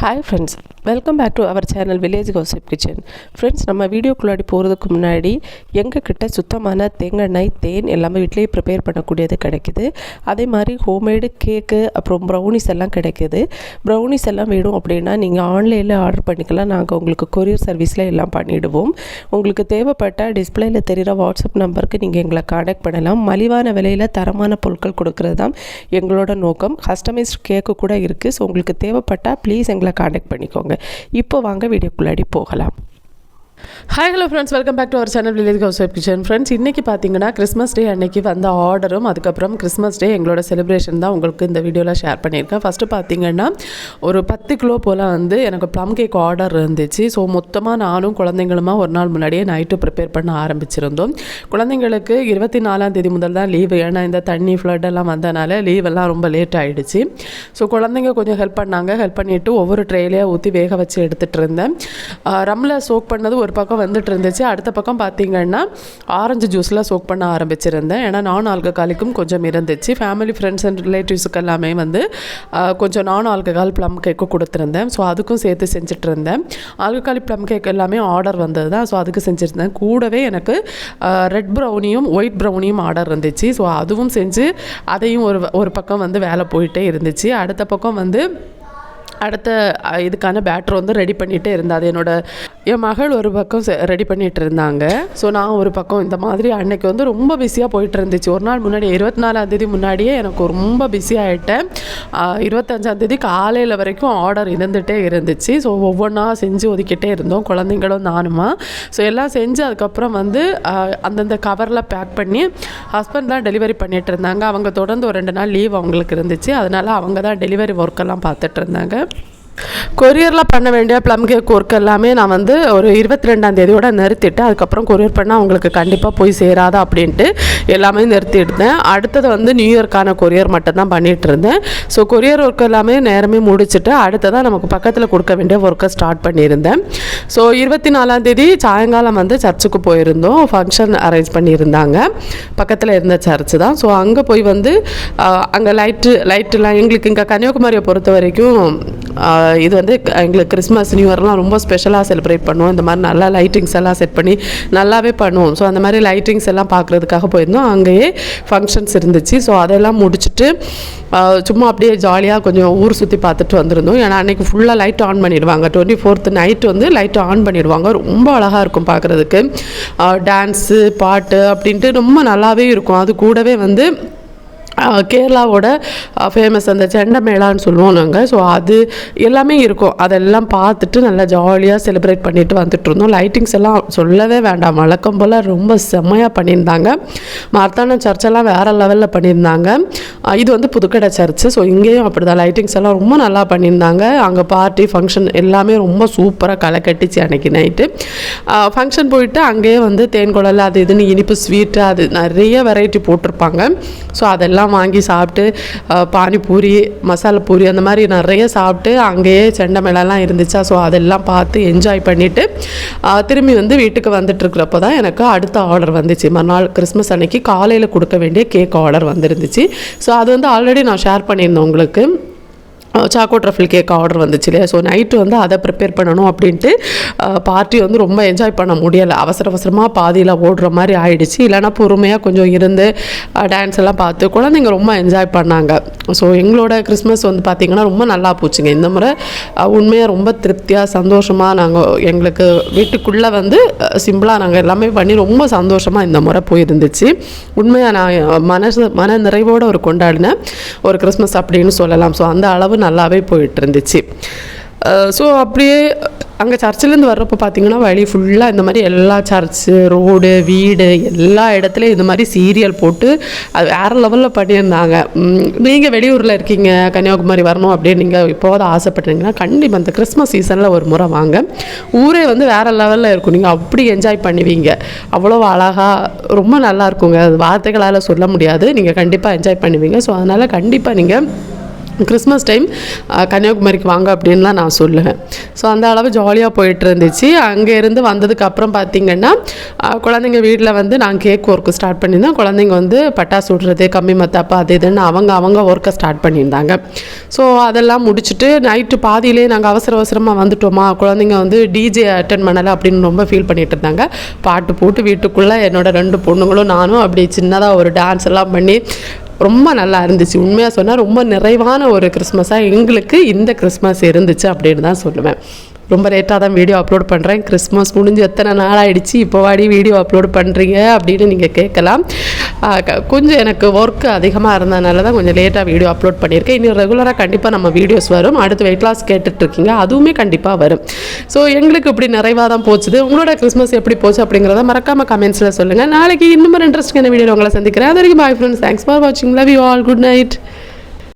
Hi friends welcome back to our channel village கௌசிப் kitchen friends நம்ம வீடியோக்குள்ளாடி போகிறதுக்கு முன்னாடி எங்கள் கிட்ட சுத்தமான தேங்காய் தேன் எல்லாமே வீட்டிலேயே ப்ரிப்பேர் பண்ணக்கூடியது கிடைக்குது. அதே மாதிரி ஹோம்மேடு கேக்கு அப்புறம் ப்ரௌனிஸ் எல்லாம் கிடைக்குது. ப்ரௌனிஸ் எல்லாம் வேணும் அப்படின்னா நீங்கள் ஆன்லைனில் ஆர்டர் பண்ணிக்கலாம். நாங்கள் உங்களுக்கு கொரியர் சர்வீஸில் எல்லாம் பண்ணிவிடுவோம் உங்களுக்கு தேவைப்பட்ட டிஸ்பிளேயில் தெரிகிற வாட்ஸ்அப் நம்பருக்கு நீங்கள் எங்களை காண்டாக்ட் பண்ணலாம். மலிவான விலையில் தரமான பொருட்கள் கொடுக்கறது தான் எங்களோட நோக்கம். கஸ்டமைஸ்ட் கேக்கு கூட இருக்குது ஸோ உங்களுக்கு தேவைப்பட்டால் ப்ளீஸ் எங்களை காண்டாக்ட் பண்ணிக்கோங்க. இப்போ வாங்க வீடியோக்குள்ளாடி போகலாம். Hi hello friends welcome back to our channel village house vibe kitchen friends இன்றைக்கி பார்த்தீங்கன்னா கிறிஸ்மஸ் டே அன்னைக்கு வந்த ஆர்டரும் அதுக்கப்புறம் கிறிஸ்மஸ் டே எங்களோட செலிப்ரேஷன் தான் உங்களுக்கு இந்த வீடியோவில் ஷேர் பண்ணியிருக்கேன். ஃபஸ்ட்டு பார்த்தீங்கன்னா ஒரு பத்து கிலோ போல் வந்து எனக்கு ப்ளம் கேக் ஆர்டர் இருந்துச்சு. ஸோ மொத்தமாக நானும் குழந்தைங்களுமா ஒரு நாள் முன்னாடியே நைட்டு ப்ரிப்பேர் பண்ண ஆரம்பிச்சிருந்தோம். குழந்தைங்களுக்கு இருபத்தி நாலாம் தேதி முதல் தான் லீவு ஏன்னா இந்த தண்ணி ஃப்ளட் எல்லாம் வந்தனால லீவ் எல்லாம் ரொம்ப லேட் ஆகிடுச்சு ஸோ குழந்தைங்க கொஞ்சம் ஹெல்ப் பண்ணாங்க. ஹெல்ப் பண்ணிவிட்டு ஒவ்வொரு ட்ரேலையாக ஊற்றி வேக வச்சு எடுத்துகிட்டு இருந்தேன். ரம்மில் சோக் பண்ணது ஒரு ஒரு பக்கம் வந்துட்டு இருந்துச்சு அடுத்த பக்கம் பார்த்தீங்கன்னா ஆரஞ்சு ஜூஸ்லாம் சோக் பண்ண ஆரம்பிச்சிருந்தேன். ஏன்னா நான் ஆல்கஹாலிக்கும் கொஞ்சம் இருந்துச்சு. ஃபேமிலி ஃப்ரெண்ட்ஸ் அண்ட் ரிலேட்டிவ்ஸுக்கு எல்லாமே வந்து கொஞ்சம் நான் ஆல்கஹால் ப்ளம் கேக்கு கொடுத்துருந்தேன். ஸோ அதுக்கும் சேர்த்து செஞ்சுட்டு இருந்தேன் ஆல்கஹாலிக் ப்ளம் கேக் எல்லாமே ஆர்டர் வந்தது தான் ஸோ அதுக்கு செஞ்சுருந்தேன். கூடவே எனக்கு ரெட் ப்ரௌனியும் ஒயிட் ப்ரௌனியும் ஆர்டர் இருந்துச்சு. ஸோ அதுவும் செஞ்சு அதையும் ஒரு ஒரு பக்கம் வந்து வேலை போயிட்டே இருந்துச்சு. அடுத்த பக்கம் வந்து அடுத்த இதுக்கான பேட்டர் வந்து ரெடி பண்ணிகிட்டே இருந்தா அது என்னோட என் மகள் ஒரு பக்கம் ரெடி பண்ணிகிட்டு இருந்தாங்க. ஸோ நான் ஒரு பக்கம் இந்த மாதிரி அன்னைக்கு வந்து ரொம்ப பிஸியாக போயிட்டு இருந்துச்சு. ஒரு நாள் முன்னாடி இருபத்தி நாலாம் தேதி முன்னாடியே எனக்கு ரொம்ப பிஸி ஆகிட்டேன் இருபத்தஞ்சாம் தேதி காலையில் வரைக்கும் ஆர்டர் இருந்துகிட்டே இருந்துச்சு. ஸோ ஒவ்வொன்றா செஞ்சு ஒதுக்கிட்டே இருந்தோம். குழந்தைங்களும் நானுமா. ஸோ எல்லாம் செஞ்சு அதுக்கப்புறம் வந்து அந்தந்த கவரில் பேக் பண்ணி ஹஸ்பண்ட் தான் டெலிவரி பண்ணிகிட்டு இருந்தாங்க. அவங்க தொடர்ந்து ஒரு ரெண்டு நாள் லீவ் அவங்களுக்கு இருந்துச்சு. அதனால் அவங்க தான் டெலிவரி ஒர்க்கெல்லாம் பார்த்துட்டு இருந்தாங்க. கொரியரில் பண்ண வேண்டிய ப்ளம் கேக் ஒர்க் எல்லாமே நான் வந்து ஒரு இருபத்தி ரெண்டாம் தேதியோட நிறுத்திட்டு அதுக்கப்புறம் கொரியர் பண்ணால் அவங்களுக்கு கண்டிப்பாக போய் சேராதா அப்படின்ட்டு எல்லாமே நிறுத்திட்டேன் அடுத்தது வந்து நியூ இயர்க்கான கொரியர் மட்டும்தான் பண்ணிகிட்டு இருந்தேன் ஸோ கொரியர் ஒர்க் எல்லாமே நேரமே முடிச்சுட்டு அடுத்ததாக நமக்கு பக்கத்தில் கொடுக்க வேண்டிய ஒர்க்கை ஸ்டார்ட் பண்ணியிருந்தேன். ஸோ இருபத்தி நாலாம் தேதி சாயங்காலம் வந்து சர்ச்சுக்கு போயிருந்தோம். ஃபங்க்ஷன் அரேஞ்ச் பண்ணியிருந்தாங்க. பக்கத்தில் இருந்த சர்ச்சு தான். ஸோ அங்கே போய் வந்து அங்கே லைட்டு லைட்டுலாம் எங்களுக்கு இங்கே கன்னியாகுமரியை பொறுத்த வரைக்கும் இது வந்து எங்களுக்கு கிறிஸ்மஸ் நியூ இயர்லாம் ரொம்ப ஸ்பெஷலாக செலிப்ரேட் பண்ணுவோம். இந்த மாதிரி நல்லா லைட்டிங்ஸ் எல்லாம் செட் பண்ணி நல்லாவே பண்ணுவோம். ஸோ அந்த மாதிரி லைட்டிங்ஸ் எல்லாம் பார்க்குறதுக்காக போயிருந்தோம். அங்கேயே ஃபங்க்ஷன்ஸ் இருந்துச்சு. ஸோ அதெல்லாம் முடிச்சுட்டு சும்மா அப்படியே ஜாலியாக கொஞ்சம் ஊர் சுற்றி பார்த்துட்டு வந்திருந்தோம். ஏன்னா அன்றைக்கி ஃபுல்லாக லைட் ஆன் பண்ணிடுவாங்க. டுவெண்ட்டி ஃபோர்த் நைட் வந்து லைட் ஆன் பண்ணிடுவாங்க. ரொம்ப அழகாக இருக்கும் பார்க்குறதுக்கு. டான்ஸு பாட்டு அப்படின்ட்டு ரொம்ப நல்லாவே இருக்கும். அது கூடவே வந்து கேரளாவோட ஃபேமஸ் அந்த செண்டை மேளான்னு சொல்லுவோம் நாங்கள் ஸோ அது எல்லாமே இருக்கும். அதெல்லாம் பார்த்துட்டு நல்லா ஜாலியாக செலிப்ரேட் பண்ணிட்டு வந்துட்டு இருந்தோம். லைட்டிங்ஸ் எல்லாம் சொல்லவே வேண்டாம். வழக்கம் போல் ரொம்ப செம்மையாக பண்ணியிருந்தாங்க. மார்த்தான சர்ச்செல்லாம் வேறு லெவலில் பண்ணியிருந்தாங்க. இது வந்து புதுக்கடை சர்ச்சு. ஸோ இங்கேயும் அப்படி தான் லைட்டிங்ஸ் எல்லாம் ரொம்ப நல்லா பண்ணியிருந்தாங்க. அங்கே பார்ட்டி ஃபங்க்ஷன் எல்லாமே ரொம்ப சூப்பராக களை கட்டிச்சு அன்னைக்கு நைட்டு ஃபங்க்ஷன் போயிட்டு அங்கேயே வந்து தேன்குழல் அது இதுன்னு இனிப்பு ஸ்வீட்டு அது நிறைய வெரைட்டி போட்டிருப்பாங்க. ஸோ அதெல்லாம் வாங்கி சாப்பிட்டு பானிபூரி மசாலா பூரி அந்த மாதிரி நிறைய சாப்பிட்டு அங்கேயே செண்டை மேலெல்லாம் இருந்துச்சா. ஸோ அதெல்லாம் பார்த்து என்ஜாய் பண்ணிவிட்டு திரும்பி வந்து வீட்டுக்கு வந்துட்டுருக்கிறப்போ தான் எனக்கு அடுத்த ஆர்டர் வந்துச்சு. மறுநாள் கிறிஸ்மஸ் அன்னைக்கு காலையில் கொடுக்க வேண்டிய கேக் ஆர்டர் வந்துருந்துச்சு. ஸோ அது வந்து ஆல்ரெடி நான் ஷேர் பண்ணியிருந்தேன் உங்களுக்கு. சாக்கோ ட்ரஃபிள் கேக் ஆர்டர் வந்துச்சு இல்லையா? ஸோ நைட்டு வந்து அதை ப்ரிப்பேர் பண்ணணும் அப்படின்ட்டு பார்ட்டி வந்து ரொம்ப என்ஜாய் பண்ண முடியலை. அவசர அவசரமாக பாதியில் ஓடுற மாதிரி ஆயிடுச்சு. இல்லைன்னா பொறுமையாக கொஞ்சம் இருந்து டான்ஸ் எல்லாம் பார்த்து குழந்தைங்க ரொம்ப என்ஜாய் பண்ணாங்க. ஸோ எங்களோட கிறிஸ்மஸ் வந்து பார்த்திங்கன்னா ரொம்ப நல்லா போச்சுங்க. இந்த முறை உண்மையாக ரொம்ப திருப்தியாக சந்தோஷமாக நாங்கள் எங்களுக்கு வீட்டுக்குள்ளே வந்து சிம்பிளாக நாங்கள் எல்லாமே பண்ணி ரொம்ப சந்தோஷமாக இந்த முறை போயிருந்துச்சு. உண்மையாக நான் மனசு மன நிறைவோடு ஒரு கொண்டாடின ஒரு கிறிஸ்மஸ் அப்படின்னு சொல்லலாம். ஸோ அந்த அளவு நல்லாவே போயிட்டு இருந்துச்சு ஸோ அப்படியே அங்கே சர்ச்சிலேருந்து வர்றப்போ பார்த்தீங்கன்னா வழி ஃபுல்லாக இந்த மாதிரி எல்லா சர்ச்சு ரோடு வீடு எல்லா இடத்துலையும் இந்த மாதிரி சீரியல் போட்டு அது வேறு லெவலில் பண்ணியிருந்தாங்க. நீங்கள் வெளியூரில் இருக்கீங்க கன்னியாகுமரி வரணும் அப்படின்னு நீங்கள் இப்போது ஆசைப்பட்டீங்கன்னா கண்டிப்பாக இந்த கிறிஸ்மஸ் சீசனில் ஒரு முறை வாங்க. ஊரே வந்து வேறு லெவலில் இருக்கும். நீங்கள் அப்படி என்ஜாய் பண்ணுவீங்க. அவ்வளோ அழகாக ரொம்ப நல்லா இருக்குங்க. அது வார்த்தைகளால் சொல்ல முடியாது. நீங்கள் கண்டிப்பாக என்ஜாய் பண்ணுவீங்க. ஸோ அதனால் கண்டிப்பாக நீங்கள் கிறிஸ்மஸ் டைம் கன்னியாகுமரிக்கு வாங்க அப்படின்லாம் நான் சொல்லுவேன். ஸோ அந்த அளவு ஜாலியாக போயிட்டு இருந்துச்சு அங்கேருந்து வந்ததுக்கப்புறம் பார்த்திங்கன்னா குழந்தைங்க வீட்டில் வந்து நான் கேக் ஒர்க்கு ஸ்டார்ட் பண்ணியிருந்தேன். குழந்தைங்க வந்து பட்டாசு விடுறது கம்மி மத்தாப்பா அது இதுன்னு அவங்க அவங்க ஒர்க்கை ஸ்டார்ட் பண்ணியிருந்தாங்க. ஸோ அதெல்லாம் முடிச்சுட்டு நைட்டு பாதியிலே நாங்கள் அவசர அவசரமாக வந்துட்டோமா? குழந்தைங்க வந்து டிஜே அட்டன் பண்ணலை அப்படின்னு ரொம்ப ஃபீல் பண்ணிட்டு இருந்தாங்க. பாட்டு போட்டு வீட்டுக்குள்ளே என்னோடய ரெண்டு பொண்ணுங்களும் நானும் அப்படி சின்னதாக ஒரு டான்ஸ் எல்லாம் பண்ணி ரொம்ப நல்லா இருந்துச்சு. உண்மையாக சொன்னால் ரொம்ப நிறைவான ஒரு கிறிஸ்மஸாக எங்களுக்கு இந்த கிறிஸ்மஸ் இருந்துச்சு அப்படின்னு தான் சொல்லுவேன். ரொம்ப லேட்டாக தான் வீடியோ அப்லோட் பண்ணுறேன் கிறிஸ்மஸ் முடிஞ்சு எத்தனை நாள் ஆயிடுச்சு? இப்போ வாடி வீடியோ அப்லோட் பண்ணுறீங்க அப்படின்னு நீங்கள் கேட்கலாம். கொஞ்சம் எனக்கு ஒர்க் அதிகமாக இருந்ததுனால தான் கொஞ்சம் லேட்டாக வீடியோ அப்லோட் பண்ணியிருக்கேன். இன்னும் ரெகுலராக கண்டிப்பாக நம்ம வீடியோஸ் வரும். அடுத்து வெயிட் லாஸ் கேட்டுட்ருக்கீங்க. அதுவுமே கண்டிப்பாக வரும். ஸோ எங்களுக்கு இப்படி நிறைவாக தான் போச்சுது. உங்களோட கிறிஸ்மஸ் எப்படி போச்சு அப்படிங்கிறத மறக்காமல் கமெண்ட்ஸில் சொல்லுங்கள் நாளைக்கு இன்னும் ஒரு இன்ட்ரெஸ்டிங்கான வீடியோ உங்களை சந்திக்கிறேன். அது வரைக்கும் பாய் ஃப்ரெண்ட்ஸ் தேங்க்ஸ் ஃபார் வாட்சிங் love you all good night